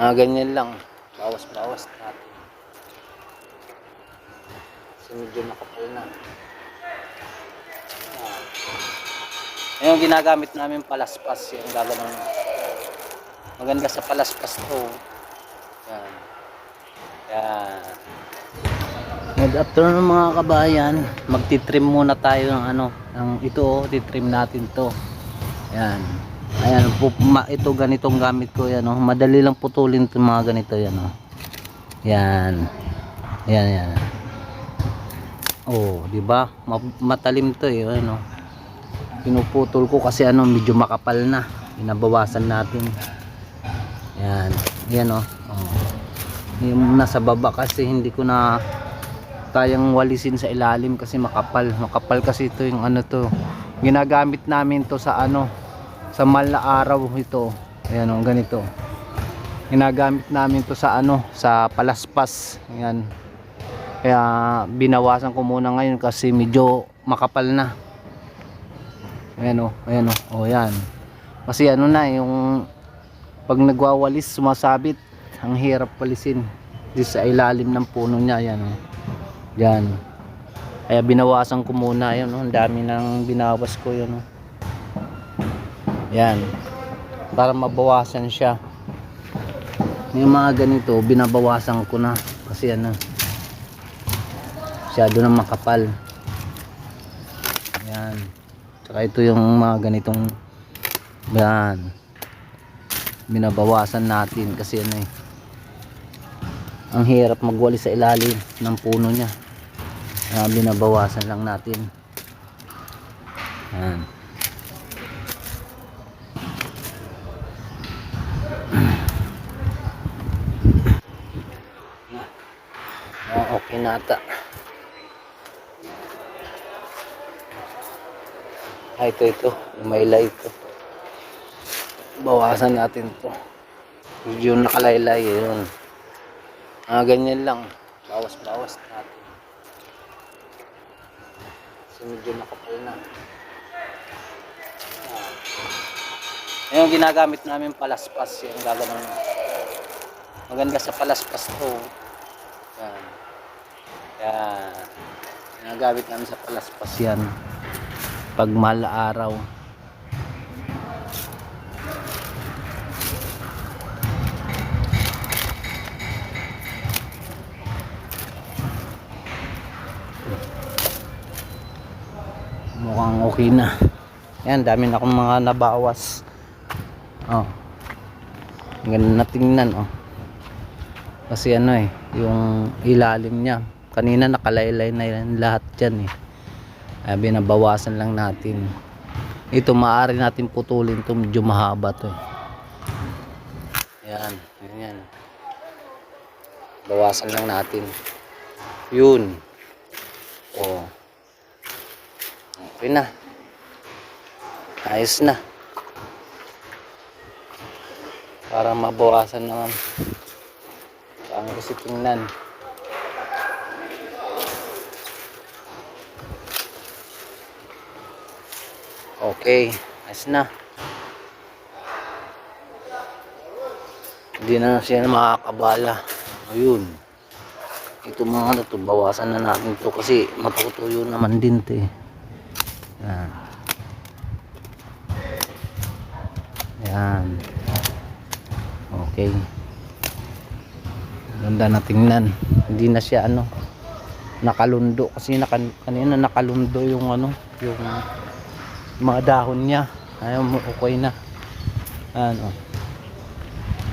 Ah, ganyan lang. Bawas-bawas natin. Kasi medyo makapal na. Ah. Yung ginagamit namin palaspas, yung gaganon. Maganda sa palaspas to. Yan. Yan. Good afternoon mga kabayan. Magtitrim muna tayo ng ano, ng ito oh, titrim natin to. Yan. Ayan, po, ito ganitong gamit ko yan oh. Madali lang putulin itong mga ganito yan oh. Yan. Yan, yan. Oh, di ba? Ma- matalim to eh, ano. Pinuputol ko kasi ano, medyo makapal na. Binabawasan natin. Yan. Yan oh. oh. Yung nasa baba kasi hindi ko na kayang walisin sa ilalim kasi makapal makapal kasi ito yung ano to ginagamit namin to sa ano sa mal na araw ito ayan o ganito ginagamit namin to sa ano sa palaspas ayan kaya binawasan ko muna ngayon kasi medyo makapal na ayan o ayan o o yan kasi ano na yung pag nagwawalis sumasabit ang hirap palisin di sa ilalim ng puno niya yan o yan. Kaya binawasan ko muna yun. Oh. Ang dami nang binawas ko yun. Oh. Yan. Para mabawasan siya. Yung mga ganito, binabawasan ko na. Kasi ano, masyado na makapal. Yan. Tsaka ito yung mga ganitong yan. Binabawasan natin kasi ano eh ang hirap magwali sa ilalim ng puno niya kaya binabawasan lang natin yan Ah, okay na ata ah, ito ito may light to bawasan natin to yung nakalaylay yun Ah, ganyan lang. Bawas-bawas natin. Kasi medyo nakapal na. Ah. Yung ginagamit namin palaspas, yung gaganon. Maganda sa palaspas to. Yan. Ginagamit namin sa palaspas yan. Pag mahal araw. mukhang okay na yan dami na akong mga nabawas oh ang na tingnan oh kasi ano eh yung ilalim niya kanina nakalaylay na yan lahat dyan eh Kaya binabawasan lang natin ito maaari natin putulin ito medyo mahaba to eh. yan yan bawasan lang natin yun oh Okay na. Ayos na. Para mabawasan naman. Saan kasi tingnan. Okay. Ayos na. Hindi na siya makakabala. Ayun. Ito mga ano to, bawasan na natin to kasi matutuyo naman din to eh. Yan. Yan. Okay. Ganda na tingnan. Hindi na siya ano nakalundo kasi naka, kanina nakalundo yung ano yung mga dahon niya. Ayaw mo okay na. Ano.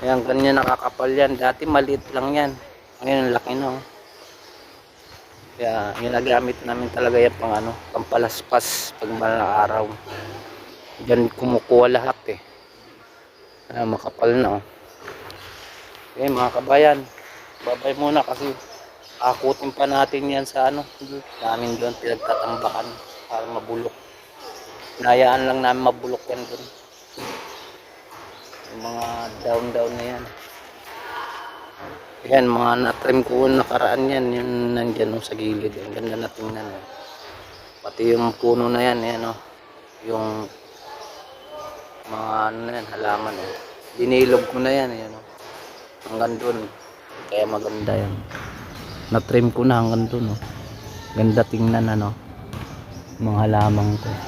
Ayan, ganyan nakakapal yan. Dati maliit lang yan. Ngayon, laki na. Oh. Kaya ginagamit namin talaga yan pang ano, pampalaspas pag malang araw. Diyan kumukuha lahat eh. Ah, makapal na oh. Okay mga kabayan, babay muna kasi akutin pa natin yan sa ano, namin doon pinagtatambakan para mabulok. Nayaan lang namin mabulok yan doon. Yung mga down-down na yan. Yan, mga na-trim ko nakaraan yan, yung nandyan oh, sa gilid. Ang ganda na tingnan. Oh. Pati yung puno na yan, yan oh. Yung mga ano na yan, halaman. Oh. Dinilog ko na yan, yan oh. hanggang dun. Kaya maganda yan. Na-trim ko na hanggang dun. Oh. Ganda tingnan ano. Mga halamang ko.